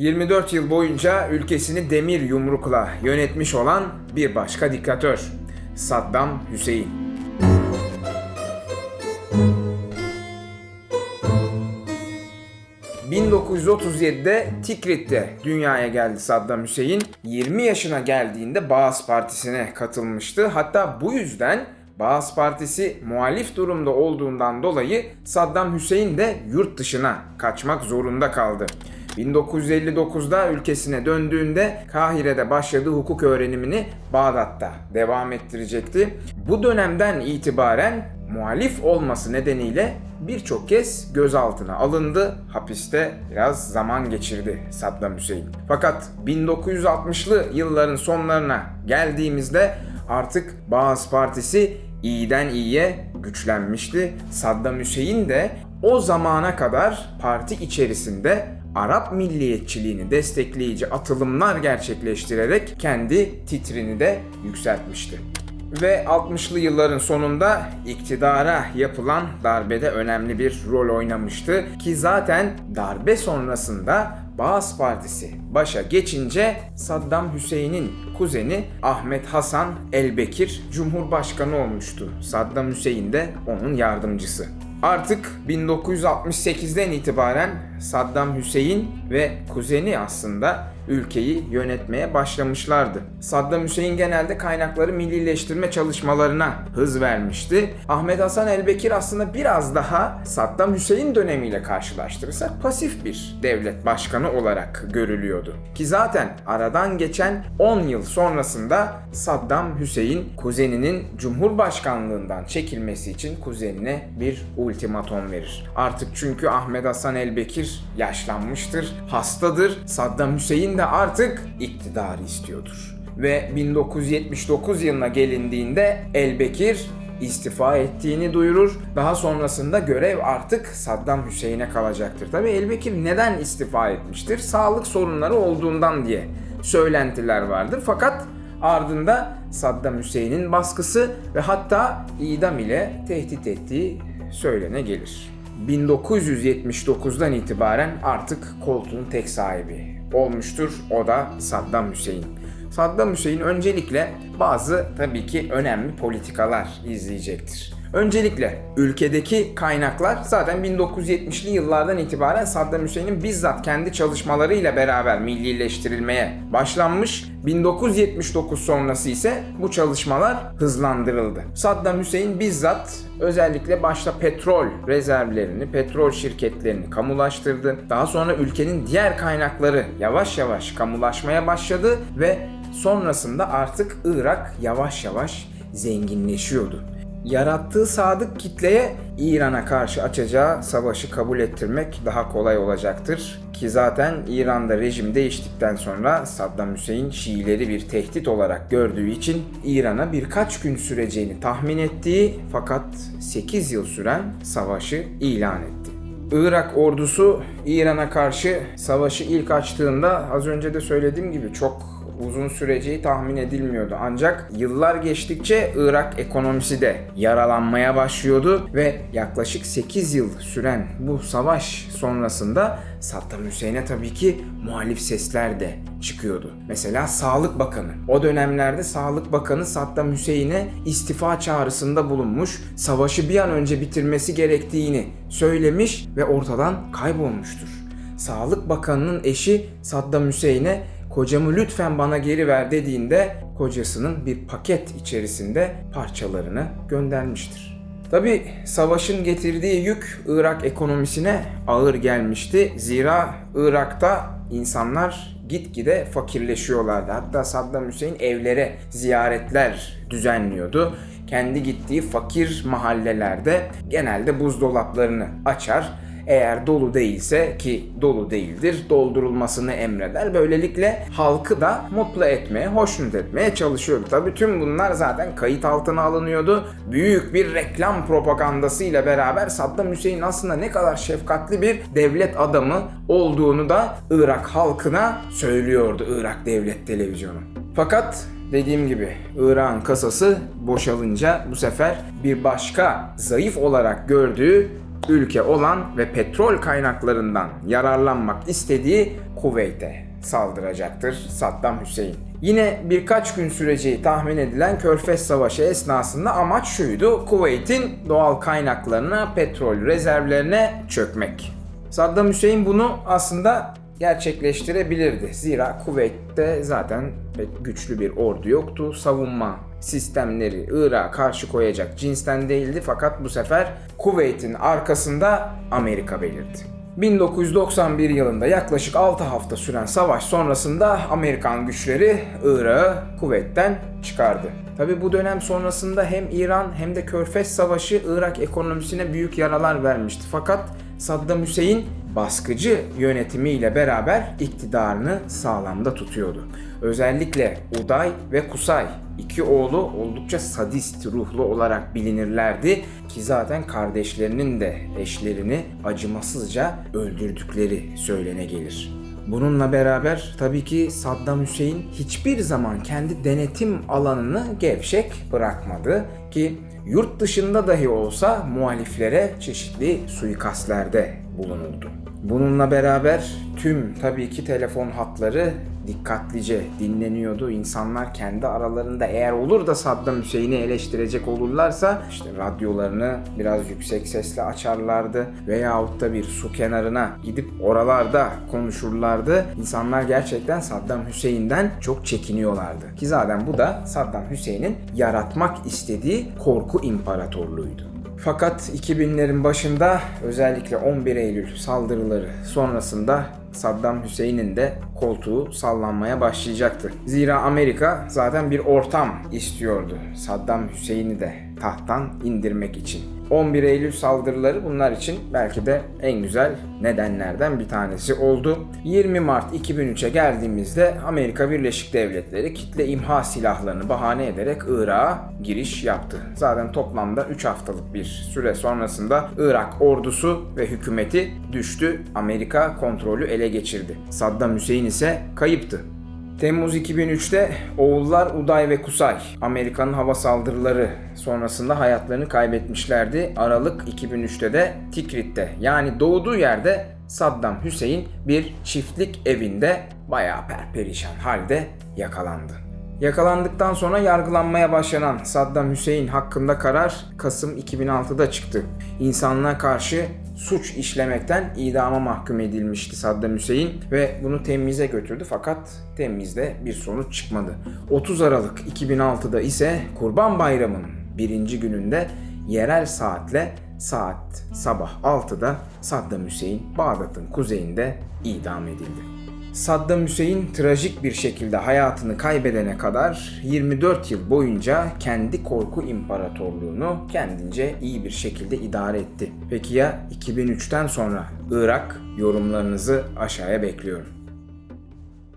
24 yıl boyunca ülkesini demir yumrukla yönetmiş olan bir başka diktatör. Saddam Hüseyin. ...1937'de Tikrit'te dünyaya geldi Saddam Hüseyin. 20 yaşına geldiğinde Baas Partisi'ne katılmıştı. Hatta bu yüzden Baas Partisi muhalif durumda olduğundan dolayı Saddam Hüseyin de yurt dışına kaçmak zorunda kaldı. 1959'da ülkesine döndüğünde Kahire'de başladığı hukuk öğrenimini Bağdat'ta devam ettirecekti. Bu dönemden itibaren muhalif olması nedeniyle birçok kez gözaltına alındı, hapiste biraz zaman geçirdi Saddam Hüseyin. Fakat 1960'lı yılların sonlarına geldiğimizde artık Baas Partisi iyiden iyiye güçlenmişti. Saddam Hüseyin de o zamana kadar parti içerisinde Arap milliyetçiliğini destekleyici atılımlar gerçekleştirerek kendi titrini de yükseltmişti. Ve 60'lı yılların sonunda iktidara yapılan darbede önemli bir rol oynamıştı ki zaten darbe sonrasında Baas Partisi başa geçince Saddam Hüseyin'in kuzeni Ahmet Hasan Elbekir Cumhurbaşkanı olmuştu. Saddam Hüseyin de onun yardımcısı. Artık 1968'den itibaren Saddam Hüseyin ve kuzeni aslında ülkeyi yönetmeye başlamışlardı. Saddam Hüseyin genelde kaynakları millileştirme çalışmalarına hız vermişti. Ahmet Hasan Elbekir aslında biraz daha Saddam Hüseyin dönemiyle karşılaştırırsak pasif bir devlet başkanı olarak görülüyordu. Ki zaten aradan geçen 10 yıl sonrasında Saddam Hüseyin kuzeninin Cumhurbaşkanlığından çekilmesi için kuzenine bir ultimatom verir. Artık çünkü Ahmet Hasan Elbekir yaşlanmıştır, hastadır. Saddam Hüseyin de artık iktidarı istiyordur. Ve 1979 yılına gelindiğinde Elbekir istifa ettiğini duyurur. Daha sonrasında görev artık Saddam Hüseyin'e kalacaktır. Tabi Elbekir neden istifa etmiştir? Sağlık sorunları olduğundan diye söylentiler vardır. Fakat ardında Saddam Hüseyin'in baskısı ve hatta idam ile tehdit ettiği söylene gelir. 1979'dan itibaren artık koltuğun tek sahibi olmuştur. O da Saddam Hüseyin. Saddam Hüseyin öncelikle bazı tabii ki önemli politikalar izleyecektir. Öncelikle ülkedeki kaynaklar zaten 1970'li yıllardan itibaren Saddam Hüseyin'in bizzat kendi çalışmalarıyla beraber millileştirilmeye başlanmış. 1979 sonrası ise bu çalışmalar hızlandırıldı. Saddam Hüseyin bizzat özellikle başta petrol rezervlerini, petrol şirketlerini kamulaştırdı. Daha sonra ülkenin diğer kaynakları yavaş yavaş kamulaşmaya başladı ve sonrasında artık Irak yavaş yavaş zenginleşiyordu yarattığı sadık kitleye İran'a karşı açacağı savaşı kabul ettirmek daha kolay olacaktır. Ki zaten İran'da rejim değiştikten sonra Saddam Hüseyin Şiileri bir tehdit olarak gördüğü için İran'a birkaç gün süreceğini tahmin ettiği fakat 8 yıl süren savaşı ilan etti. Irak ordusu İran'a karşı savaşı ilk açtığında az önce de söylediğim gibi çok uzun süreceği tahmin edilmiyordu. Ancak yıllar geçtikçe Irak ekonomisi de yaralanmaya başlıyordu ve yaklaşık 8 yıl süren bu savaş sonrasında Saddam Hüseyin'e tabii ki muhalif sesler de çıkıyordu. Mesela Sağlık Bakanı. O dönemlerde Sağlık Bakanı Saddam Hüseyin'e istifa çağrısında bulunmuş, savaşı bir an önce bitirmesi gerektiğini söylemiş ve ortadan kaybolmuştur. Sağlık Bakanı'nın eşi Saddam Hüseyin'e kocamı lütfen bana geri ver dediğinde kocasının bir paket içerisinde parçalarını göndermiştir. Tabi savaşın getirdiği yük Irak ekonomisine ağır gelmişti. Zira Irak'ta insanlar gitgide fakirleşiyorlardı. Hatta Saddam Hüseyin evlere ziyaretler düzenliyordu. Kendi gittiği fakir mahallelerde genelde buzdolaplarını açar eğer dolu değilse ki dolu değildir doldurulmasını emreder. Böylelikle halkı da mutlu etmeye, hoşnut etmeye çalışıyordu. Tabii tüm bunlar zaten kayıt altına alınıyordu. Büyük bir reklam propagandasıyla beraber Saddam Hüseyin aslında ne kadar şefkatli bir devlet adamı olduğunu da Irak halkına söylüyordu Irak Devlet Televizyonu. Fakat dediğim gibi Irak'ın kasası boşalınca bu sefer bir başka zayıf olarak gördüğü ülke olan ve petrol kaynaklarından yararlanmak istediği Kuveyt'e saldıracaktır Saddam Hüseyin. Yine birkaç gün süreceği tahmin edilen Körfez Savaşı esnasında amaç şuydu, Kuveyt'in doğal kaynaklarına, petrol rezervlerine çökmek. Saddam Hüseyin bunu aslında gerçekleştirebilirdi. Zira Kuveyt'te zaten pek güçlü bir ordu yoktu. Savunma sistemleri Irak'a karşı koyacak cinsten değildi fakat bu sefer Kuveyt'in arkasında Amerika belirdi. 1991 yılında yaklaşık 6 hafta süren savaş sonrasında Amerikan güçleri Irak'ı kuvvetten çıkardı. Tabi bu dönem sonrasında hem İran hem de Körfez Savaşı Irak ekonomisine büyük yaralar vermişti. Fakat Saddam Hüseyin baskıcı yönetimiyle beraber iktidarını sağlamda tutuyordu. Özellikle Uday ve Kusay iki oğlu oldukça sadist ruhlu olarak bilinirlerdi ki zaten kardeşlerinin de eşlerini acımasızca öldürdükleri söylene gelir. Bununla beraber tabii ki Saddam Hüseyin hiçbir zaman kendi denetim alanını gevşek bırakmadı ki yurt dışında dahi olsa muhaliflere çeşitli suikastlerde bulunuldu. Bununla beraber tüm tabii ki telefon hatları dikkatlice dinleniyordu. İnsanlar kendi aralarında eğer olur da Saddam Hüseyin'i eleştirecek olurlarsa işte radyolarını biraz yüksek sesle açarlardı veyahut da bir su kenarına gidip oralarda konuşurlardı. İnsanlar gerçekten Saddam Hüseyin'den çok çekiniyorlardı. Ki zaten bu da Saddam Hüseyin'in yaratmak istediği korku imparatorluğuydu. Fakat 2000'lerin başında özellikle 11 Eylül saldırıları sonrasında Saddam Hüseyin'in de koltuğu sallanmaya başlayacaktı. Zira Amerika zaten bir ortam istiyordu Saddam Hüseyin'i de tahttan indirmek için. 11 Eylül saldırıları bunlar için belki de en güzel nedenlerden bir tanesi oldu. 20 Mart 2003'e geldiğimizde Amerika Birleşik Devletleri kitle imha silahlarını bahane ederek Irak'a giriş yaptı. Zaten toplamda 3 haftalık bir süre sonrasında Irak ordusu ve hükümeti düştü. Amerika kontrolü ele geçirdi. Saddam Hüseyin ise kayıptı. Temmuz 2003'te oğullar Uday ve Kusay Amerika'nın hava saldırıları sonrasında hayatlarını kaybetmişlerdi. Aralık 2003'te de Tikrit'te yani doğduğu yerde Saddam Hüseyin bir çiftlik evinde bayağı perperişan halde yakalandı. Yakalandıktan sonra yargılanmaya başlanan Saddam Hüseyin hakkında karar Kasım 2006'da çıktı. İnsanlığa karşı suç işlemekten idama mahkum edilmişti Saddam Hüseyin ve bunu temyize götürdü fakat temyizde bir sonuç çıkmadı. 30 Aralık 2006'da ise Kurban Bayramı'nın birinci gününde yerel saatle saat sabah 6'da Saddam Hüseyin Bağdat'ın kuzeyinde idam edildi. Saddam Hüseyin trajik bir şekilde hayatını kaybedene kadar 24 yıl boyunca kendi korku imparatorluğunu kendince iyi bir şekilde idare etti. Peki ya 2003'ten sonra Irak yorumlarınızı aşağıya bekliyorum.